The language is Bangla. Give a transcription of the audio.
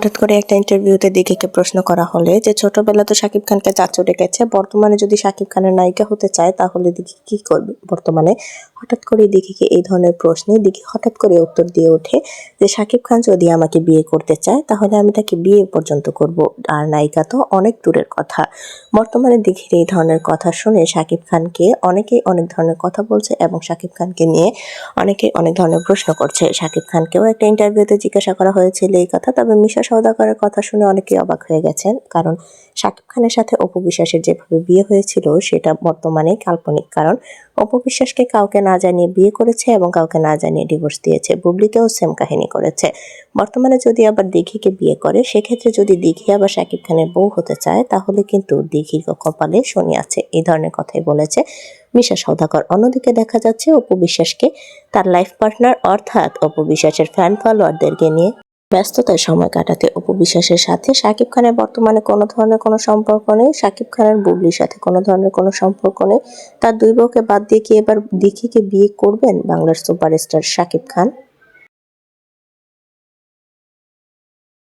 হঠাৎ করে একটা ইন্টারভিউতে দিঘিকে প্রশ্ন করা হলে যে, ছোটবেলা তো শাকিব খানকে চাচু ডেকেছে, বর্তমানে যদি শাকিব খানের নায়িকা হতে চায়, তাহলে দিঘি কি করবে? বর্তমানে হঠাৎ করে দিঘিকে এই ধরনের প্রশ্নে দিঘি হঠাৎ করে উত্তর দিয়ে ওঠে যে, শাকিব খান যদি আমাকে বিয়ে করতে চায়, তাহলে আমি তাকে বিয়ে পর্যন্ত করব। আর নায়িকা তো অনেক দূরের কথা। বর্তমানে দিঘির এই ধরনের কথা শুনে শাকিব খানকে অনেকেই অনেক ধরনের কথা বলছে এবং শাকিব খানকে নিয়ে অনেকেই অনেক ধরনের প্রশ্ন করছে। শাকিব খানকেও একটা ইন্টারভিউতে জিজ্ঞাসা করা হয়েছিল এই কথা, তবে মিশা সওদাগরের কথা শুনে অনেকেই অবাক হয়ে গেছেন, কারণ শাকিব খানের সাথে অপু বিশ্বাসের যেভাবে বিয়ে হয়েছিল সেটা বর্তমানে কাল্পনিক। কারণ অপু বিশ্বাসকে কাউকে না জানিয়ে বিয়ে করেছে এবং কাউকে না জানিয়ে ডিভোর্স দিয়েছে। বুবলিকেও সেম কাহিনী করেছে। বর্তমানে যদি আবার দিঘিকে বিয়ে করে, সেক্ষেত্রে যদি দিঘি আবার শাকিব খানের বউ হতে চায়, তাহলে কিন্তু দিঘির কপালে শনি আছে। এই ধরনের কথাই বলেছে মিশা সৌদাগর। অন্যদিকে দেখা যাচ্ছে অপু বিশ্বাসকে তার লাইফ পার্টনার অর্থাৎ অপু বিশ্বাসের ফ্যান ফলোয়ারদেরকে নিয়ে ব্যস্ততায় সময় কাটাতে অপু বিশ্বাসের সাথে সাকিব খানের বর্তমানে কোনো ধরনের কোনো সম্পর্ক নেই। সাকিব খানের বুবলির সাথে কোনো ধরনের কোনো সম্পর্ক নেই। তার দুই বউকে বাদ দিয়ে কি এবার দিঘিকে বিয়ে করবেন বাংলার সুপারস্টার সাকিব খান?